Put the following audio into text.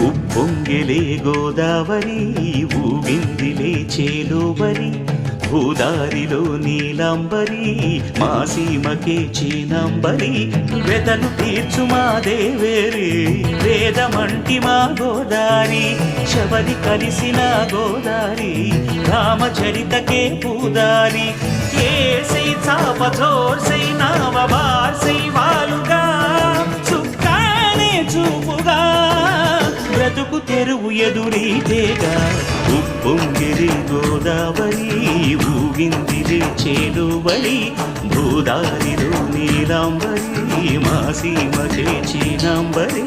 ఉప్పొంగిలే గోదావరి ఊగిందిలే చేలోబరి భూదారిలో నీలాంబరి మా సీమకే చీనాంబరి. వెతలు తీర్చు మా దేవేరి వేదమంటి మా గోదారి శబరి కలిసిన గోదారి రామచరితకే పూదారి. ఏ బ్రతుకు ఎదురీతేగా ఉప్పొంగిరి గోదావరి ఊగిందిరి చేలువరి భూదారిలో నీలాంబరి మా సీమ చేచినాంబరి